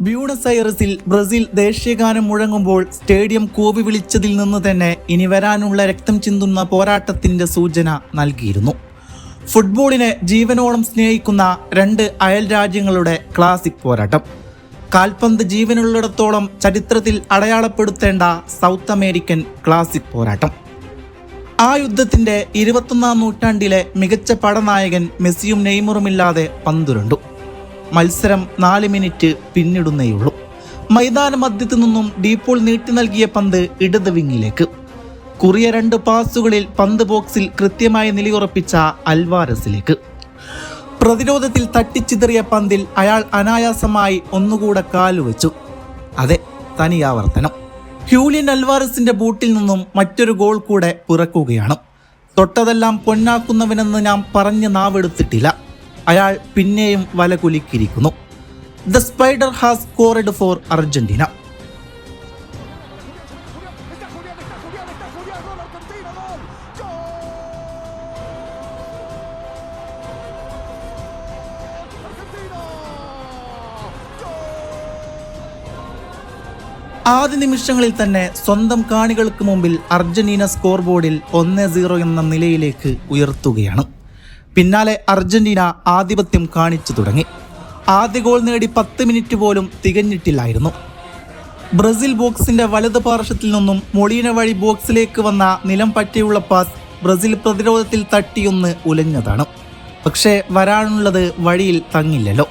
Buenos ഐറസിൽ Brazil ദേശീയഗാനം മുഴങ്ങുമ്പോൾ സ്റ്റേഡിയം കൂവി വിളിച്ചതിൽ നിന്ന് തന്നെ ഇനി വരാനുള്ള രക്തം ചിന്തുന്ന പോരാട്ടത്തിന്റെ സൂചന നൽകിയിരുന്നു. ഫുട്ബോളിനെ ജീവനോളം സ്നേഹിക്കുന്ന രണ്ട് അയൽ രാജ്യങ്ങളുടെ ക്ലാസിക് പോരാട്ടം. കാൽപന്ത് ജീവനുള്ളിടത്തോളം ചരിത്രത്തിൽ അടയാളപ്പെടുത്തേണ്ട സൗത്ത് അമേരിക്കൻ ക്ലാസിക് പോരാട്ടം. ആ യുദ്ധത്തിന്റെ ഇരുപത്തൊന്നാം നൂറ്റാണ്ടിലെ മികച്ച പടനായകൻ മെസ്സിയും നെയ്മറുമില്ലാതെ പന്തുരണ്ടു. മത്സരം നാല് മിനിറ്റ് പിന്നിടുന്നേയുള്ളൂ. മൈതാന മധ്യത്തു നിന്നും ഡീപ്പോൾ നീട്ടി നൽകിയ പന്ത് ഇടത് വിങ്ങിലേക്ക്. കുറിയ രണ്ട് പാസുകളിൽ പന്ത് ബോക്സിൽ കൃത്യമായി നിലയുറപ്പിച്ച അൽവാരസിലേക്ക്. പ്രതിരോധത്തിൽ തട്ടിച്ചിതറിയ പന്തിൽ അയാൾ അനായാസമായി ഒന്നുകൂടെ കാലുവെച്ചു. അതെ തനിയാവർത്തനം. ഹ്യൂലിയൻ അൽവാരസിന്റെ ബൂട്ടിൽ നിന്നും മറ്റൊരു ഗോൾ കൂടെ പിറക്കുകയാണ്. തൊട്ടതെല്ലാം പൊന്നാക്കുന്നവനെന്ന് ഞാൻ പറഞ്ഞ് നാവെടുത്തിട്ടില്ല. അയാൾ പിന്നെയും വല കുലിക്കിരിക്കുന്നു the spider has scored for Argentina. ആദ്യ നിമിഷങ്ങളിൽ തന്നെ സ്വന്തം കാണികൾക്ക് മുമ്പിൽ അർജന്റീന സ്കോർ ബോർഡിൽ ഒന്ന് സീറോ എന്ന നിലയിലേക്ക് ഉയർത്തുകയാണ് പിന്നാലെ അർജന്റീന ആധിപത്യം കാണിച്ചു തുടങ്ങി. ആദ്യ ഗോൾ നേടി പത്ത് മിനിറ്റ് പോലും തികഞ്ഞിട്ടില്ലായിരുന്നു. ബ്രസീൽ ബോക്സിന്റെ വലത് പാർശ്വത്തിൽ നിന്നും മൊളീന വഴി ബോക്സിലേക്ക് വന്ന നിലം പറ്റിയുള്ള പാസ് ബ്രസീൽ പ്രതിരോധത്തിൽ തട്ടിയൊന്ന് ഉലഞ്ഞതാണ്. പക്ഷേ വരാനുള്ളത് വഴിയിൽ തങ്ങില്ലല്ലോ.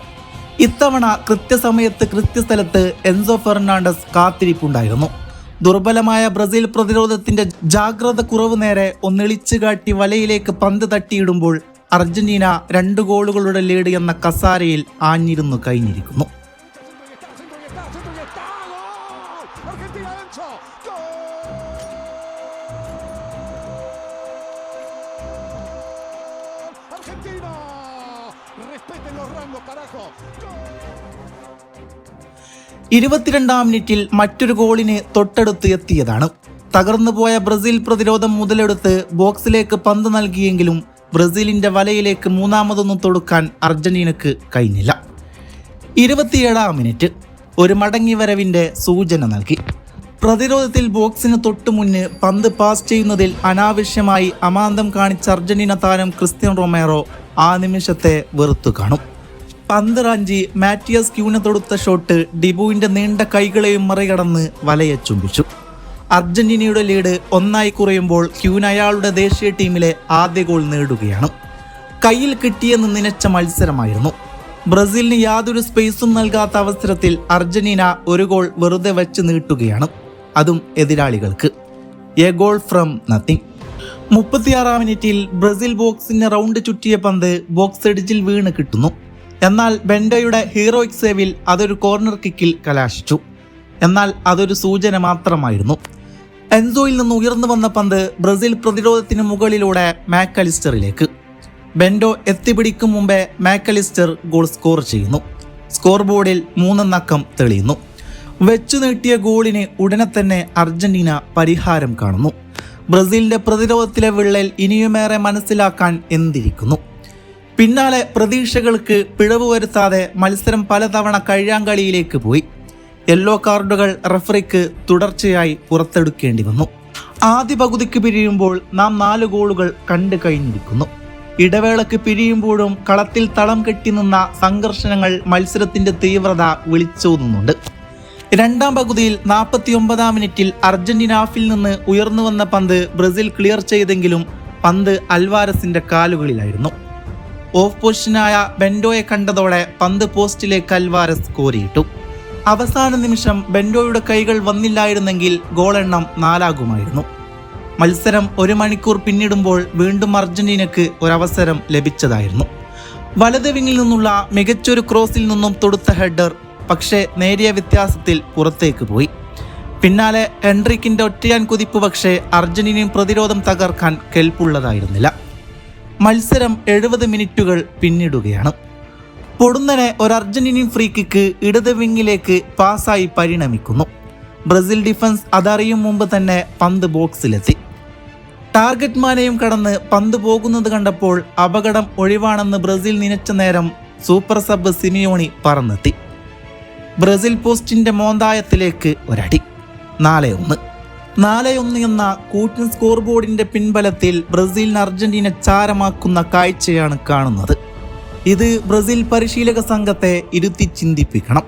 ഇത്തവണ കൃത്യസമയത്ത് കൃത്യസ്ഥലത്ത് എൻസോ ഫെർണാണ്ടസ് കാത്തിരിപ്പുണ്ടായിരുന്നു. ദുർബലമായ ബ്രസീൽ പ്രതിരോധത്തിന്റെ ജാഗ്രത കുറവ് നേരെ ഒന്നിളിച്ചു കാട്ടി വലയിലേക്ക് പന്ത് തട്ടിയിടുമ്പോൾ അർജന്റീന രണ്ട് ഗോളുകളുടെ ലീഡ് എന്ന കസാരയിൽ ആഞ്ഞിരുന്നു കഴിഞ്ഞിരിക്കുന്നു. ഇരുപത്തിരണ്ടാം മിനിറ്റിൽ മറ്റൊരു ഗോളിന് തൊട്ടടുത്ത് എത്തിയതാണ് തകർന്നുപോയ ബ്രസീൽ പ്രതിരോധം മുതലെടുത്ത് ബോക്സിലേക്ക് പന്ത് നൽകിയെങ്കിലും ബ്രസീലിന്റെ വലയിലേക്ക് മൂന്നാമതൊന്നും തൊടുക്കാൻ അർജന്റീനക്ക് കഴിഞ്ഞില്ല. ഇരുപത്തിയേഴാം മിനിറ്റ്. ഒരു മടങ്ങി മടങ്ങിവരവിന്റെ സൂചന നൽകി. പ്രതിരോധത്തിൽ ബോക്സിന് തൊട്ടു മുന്ന് പന്ത് പാസ് ചെയ്യുന്നതിൽ അനാവശ്യമായി അമാന്തം കാണിച്ച അർജന്റീന താരം ക്രിസ്ത്യൻ റൊമേറോ ആ നിമിഷത്തെ വെറുത്തു കാണും. പന്ത് റാഞ്ചി മാറ്റിയസ് ക്യൂന് തൊടുത്ത ഷോട്ട് ഡിബുവിന്റെ നീണ്ട കൈകളെയും മറികടന്ന് വലയെ ചുംബിച്ചു. അർജന്റീനയുടെ ലീഡ് ഒന്നായി കുറയുമ്പോൾ ക്യൂൻ അയാളുടെ ദേശീയ ടീമിലെ ആദ്യ ഗോൾ നേടുകയാണ്. കയ്യിൽ കിട്ടിയെന്ന് നനച്ച മത്സരമായിരുന്നു. ബ്രസീലിന് യാതൊരു സ്പേസും നൽകാത്ത അവസരത്തിൽ അർജന്റീന ഒരു ഗോൾ വെറുതെ വെച്ച് നീട്ടുകയാണ്. അതും എതിരാളികൾക്ക്. എ ഗോൾ ഫ്രം നത്തിങ് മുപ്പത്തിയാറാം മിനിറ്റിൽ ബ്രസീൽ ബോക്സിന് റൗണ്ട് ചുറ്റിയ പന്ത് ബോക്സ് എഡിജിൽ വീണ് കിട്ടുന്നു. എന്നാൽ ബെൻഡോയുടെ ഹീറോയിക് സേവിൽ അതൊരു കോർണർ കിക്കിൽ കലാശിച്ചു. എന്നാൽ അതൊരു സൂചന മാത്രമായിരുന്നു. എൻസോയിൽ നിന്ന് ഉയർന്നു വന്ന പന്ത് ബ്രസീൽ പ്രതിരോധത്തിന് മുകളിലൂടെ മാക്കലിസ്റ്ററിലേക്ക്. ബെൻഡോ എത്തിപിടിക്കും മുമ്പേ മാക്കലിസ്റ്റർ ഗോൾ സ്കോർ ചെയ്യുന്നു. സ്കോർ ബോർഡിൽ മൂന്നെണ്ണക്കം തെളിയുന്നു. വെച്ചു നീട്ടിയ ഗോളിന് ഉടനെ തന്നെ അർജന്റീന പരിഹാരം കാണുന്നു. ബ്രസീലിന്റെ പ്രതിരോധത്തിലെ വിള്ളൽ ഇനിയുമേറെ മനസ്സിലാക്കാൻ എന്തിരിക്കുന്നു? പിന്നാലെ പ്രതീക്ഷകൾക്ക് പിഴവ് വരുത്താതെ മത്സരം പലതവണ കഴിയാങ്കളിയിലേക്ക് പോയി. യെല്ലോ കാർഡുകൾ റഫറിക്ക് തുടർച്ചയായി പുറത്തെടുക്കേണ്ടി വന്നു. ആദ്യ പകുതിക്ക് പിരിയുമ്പോൾ നാം നാല് ഗോളുകൾ കണ്ടു കഴിഞ്ഞിരിക്കുന്നു. ഇടവേളക്ക് പിരിയുമ്പോഴും കളത്തിൽ തളം കെട്ടി നിന്ന സംഘർഷങ്ങൾ മത്സരത്തിന്റെ തീവ്രത വിളിച്ചോതുന്നുണ്ട്. രണ്ടാം പകുതിയിൽ നാൽപ്പത്തി ഒമ്പതാം മിനിറ്റിൽ അർജന്റീന ഹാഫിൽ നിന്ന് ഉയർന്നു വന്ന പന്ത് ബ്രസീൽ ക്ലിയർ ചെയ്തെങ്കിലും പന്ത് അൽവാരസിന്റെ കാലുകളിലായിരുന്നു. ഓഫ് പൊസിഷനായ ബെൻഡോയെ കണ്ടതോടെ പന്ത് പോസ്റ്റിലേക്ക് അൽവാരസ് കോരിയിട്ടു. അവസാന നിമിഷം ബെൻഡോയുടെ കൈകൾ വന്നില്ലായിരുന്നെങ്കിൽ ഗോളെണ്ണം നാലാകുമായിരുന്നു. മത്സരം ഒരു മണിക്കൂർ പിന്നിടുമ്പോൾ വീണ്ടും അർജന്റീനക്ക് ഒരവസരം ലഭിച്ചതായിരുന്നു. വലത് വിങ്ങിൽ നിന്നുള്ള മികച്ചൊരു ക്രോസിൽ നിന്നും തൊടുത്ത ഹെഡർ പക്ഷേ നേരിയ വ്യത്യാസത്തിൽ പുറത്തേക്ക് പോയി. പിന്നാലെ ഹെൻറിക്കിന്റെ ഒറ്റയാൻ കുതിപ്പ് പക്ഷേ അർജന്റീനയും പ്രതിരോധം തകർക്കാൻ കെൽപ്പുള്ളതായിരുന്നില്ല. മത്സരം എഴുപത് മിനിറ്റുകൾ പിന്നിടുകയാണ്. പൊടുന്നനെ ഒരു അർജന്റീനിയൻ ഫ്രീ കിക്ക് ഇടത് വിങ്ങിലേക്ക് പാസ്സായി പരിണമിക്കുന്നു. ബ്രസീൽ ഡിഫൻസ് അതറിയും മുമ്പ് തന്നെ പന്ത് ബോക്സിലെത്തി ടാർഗറ്റ് മാനെയും കടന്ന് പന്ത് പോകുന്നത് കണ്ടപ്പോൾ അപകടം ഒഴിവാണെന്ന് ബ്രസീൽ നിനച്ച നേരം സൂപ്പർ സബ് സിമിയോണി പറന്നെത്തി. ബ്രസീൽ പോസ്റ്റിന്റെ മോന്തായത്തിലേക്ക് ഒരടി. നാല് ഒന്ന് നാല് ഒന്ന് എന്ന കൂറ്റൻ സ്കോർ ബോർഡിന്റെ പിൻബലത്തിൽ ബ്രസീലിന് അർജന്റീന ചാരമാക്കുന്ന കാഴ്ചയാണ് കാണുന്നത്. ഇത് ബ്രസീൽ പരിശീലക സംഘത്തെ ഇരുത്തി ചിന്തിപ്പിക്കണം.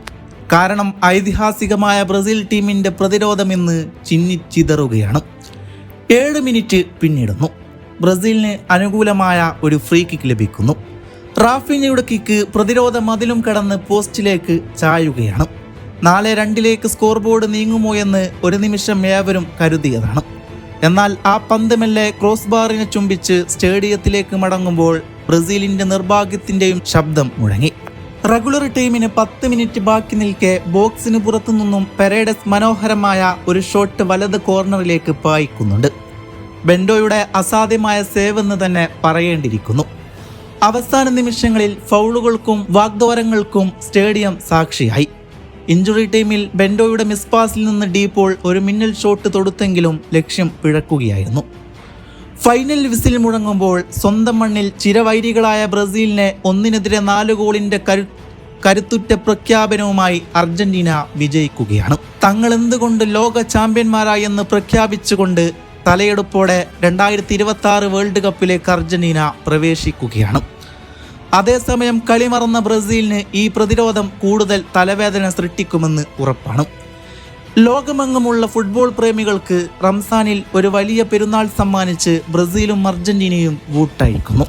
കാരണം ഐതിഹാസികമായ ബ്രസീൽ ടീമിന്റെ പ്രതിരോധം ഇന്ന് ചിന്നിച്ചിതറുകയാണ് ഏഴ് മിനിറ്റ് പിന്നിടുന്നു. ബ്രസീലിന് അനുകൂലമായ ഒരു ഫ്രീ കിക്ക് ലഭിക്കുന്നു. റാഫിനിയുടെ കിക്ക് പ്രതിരോധ മതിലും കടന്ന് പോസ്റ്റിലേക്ക് ചായുകയാണ്. നാല് രണ്ടിലേക്ക് സ്കോർ ബോർഡ് നീങ്ങുമോ എന്ന് ഒരു നിമിഷം ഏവരും കരുതിയതാണ്. എന്നാൽ ആ പന്ത് മെല്ലെ ക്രോസ് ബാറിനെ ചുംബിച്ച് സ്റ്റേഡിയത്തിലേക്ക് മടങ്ങുമ്പോൾ ബ്രസീലിന്റെ നിർഭാഗ്യത്തിന്റെയും ശബ്ദം മുഴങ്ങി. റെഗുലർ ടീമിന് പത്ത് മിനിറ്റ് ബാക്കി നിൽക്കെ ബോക്സിന് പുറത്തു നിന്നും പെരേഡസ് മനോഹരമായ ഒരു ഷോട്ട് വലത് കോർണറിലേക്ക് പായിക്കുന്നുണ്ട്. ബെൻഡോയുടെ അസാധ്യമായ സേവ് എന്ന് തന്നെ പറയേണ്ടിയിരിക്കുന്നു. അവസാന നിമിഷങ്ങളിൽ ഫൗളുകൾക്കും വാഗ്ദോരങ്ങൾക്കും സ്റ്റേഡിയം സാക്ഷിയായി. ഇഞ്ചുറി ടീമിൽ ബെൻഡോയുടെ മിസ് പാസിൽ നിന്ന് ഡീപോൾ ഒരു മിന്നൽ ഷോട്ട് തൊടുത്തെങ്കിലും ലക്ഷ്യം പിഴക്കുകയായിരുന്നു. ഫൈനൽ വിസിൽ മുഴങ്ങുമ്പോൾ സ്വന്തം മണ്ണിൽ ചിരവൈരികളായ ബ്രസീലിനെ ഒന്നിനെതിരെ നാല് ഗോളിന്റെ കരു കരുത്തുറ്റ പ്രഖ്യാപനവുമായി അർജന്റീന വിജയിക്കുകയാണ്. തങ്ങൾ എന്തുകൊണ്ട് ലോക ചാമ്പ്യന്മാരായെന്ന് പ്രഖ്യാപിച്ചുകൊണ്ട് തലയെടുപ്പോടെ രണ്ടായിരത്തി ഇരുപത്തി ആറ് വേൾഡ് കപ്പിലേക്ക് അർജന്റീന പ്രവേശിക്കുകയാണ്. അതേസമയം കളി മറന്ന ബ്രസീലിന് ഈ പ്രതിരോധം കൂടുതൽ തലവേദന സൃഷ്ടിക്കുമെന്ന് ഉറപ്പാണ്. ലോകമെങ്ങുമുള്ള ഫുട്ബോൾ പ്രേമികൾക്ക് റംസാനിൽ ഒരു വലിയ പെരുന്നാൾ സമ്മാനിച്ച് ബ്രസീലും അർജന്റീനയും വൂട്ടയക്കുന്നു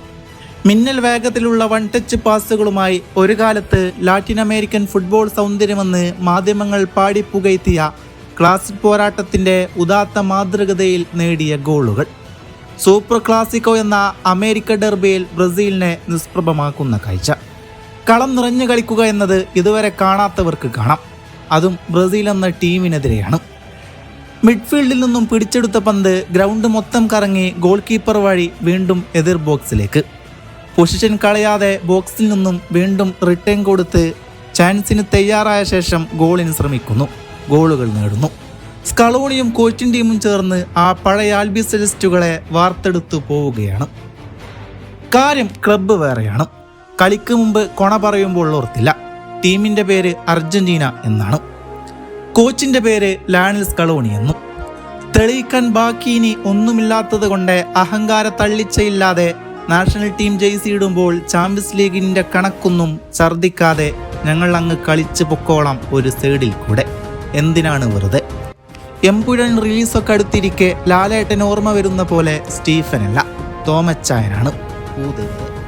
മിന്നൽ വേഗത്തിലുള്ള വൺ ടച്ച് പാസുകളുമായി ഒരു കാലത്ത് ലാറ്റിൻ അമേരിക്കൻ ഫുട്ബോൾ സൗന്ദര്യമെന്ന് മാധ്യമങ്ങൾ പാടിപ്പുകയത്തിയ ക്ലാസിക് പോരാട്ടത്തിന്റെ ഉദാത്ത മാതൃകതയിൽ നേടിയ ഗോളുകൾ. സൂപ്പർ ക്ലാസിക്കോ എന്ന അമേരിക്ക ഡെർബിയിൽ ബ്രസീലിനെ നിഷ്പ്രഭമാക്കുന്ന കാഴ്ച. കളം നിറഞ്ഞു കളിക്കുക എന്നത് ഇതുവരെ കാണാത്തവർക്ക് കാണാം. അതും ബ്രസീൽ എന്ന ടീമിനെതിരെയാണ്. മിഡ്ഫീൽഡിൽ നിന്നും പിടിച്ചെടുത്ത പന്ത് ഗ്രൗണ്ട് മൊത്തം കറങ്ങി ഗോൾ കീപ്പർ വഴി വീണ്ടും എതിർ ബോക്സിലേക്ക്. പൊസിഷൻ കളയാതെ ബോക്സിൽ നിന്നും വീണ്ടും റിട്ടേൺ കൊടുത്ത് ചാൻസിന് തയ്യാറായ ശേഷം ഗോളിന് ശ്രമിക്കുന്നു. ഗോളുകൾ നേടുന്നു. സ്കളോണിയും കോച്ചിൻ ടീമും ചേർന്ന് ആ പഴയ ആൽബി സെലിസ്റ്റുകളെ വാർത്തെടുത്തു പോവുകയാണ്. കാര്യം ക്ലബ്ബ് വേറെയാണ്. കളിക്ക് മുമ്പ് കൊണ പറയുമ്പോൾ ഓർത്തില്ല. ടീമിന്റെ പേര് അർജന്റീന എന്നാണ്. കോച്ചിന്റെ പേര് ലാനൽ സ്കളോണി എന്നും. തെളിയിക്കാൻ ബാക്കി ഇനി ഒന്നുമില്ലാത്തത് കൊണ്ട് അഹങ്കാര തള്ളിച്ചയില്ലാതെ നാഷണൽ ടീം ജേഴ്സി ഇടുമ്പോൾ ചാമ്പ്യൻസ് ലീഗിന്റെ കണക്കൊന്നും ഛർദിക്കാതെ ഞങ്ങൾ അങ്ങ് കളിച്ചു പൊക്കോളാം ഒരു സൈഡിൽ കൂടെ. എന്തിനാണ് വെറുതെ? എമ്പുഴൻ റിലീസൊക്കെ അടുത്തിരിക്കെ ലാലേട്ടൻ ഓർമ്മ വരുന്ന പോലെ സ്റ്റീഫനല്ല തോമച്ചായനാണ് ഊതുന്നത്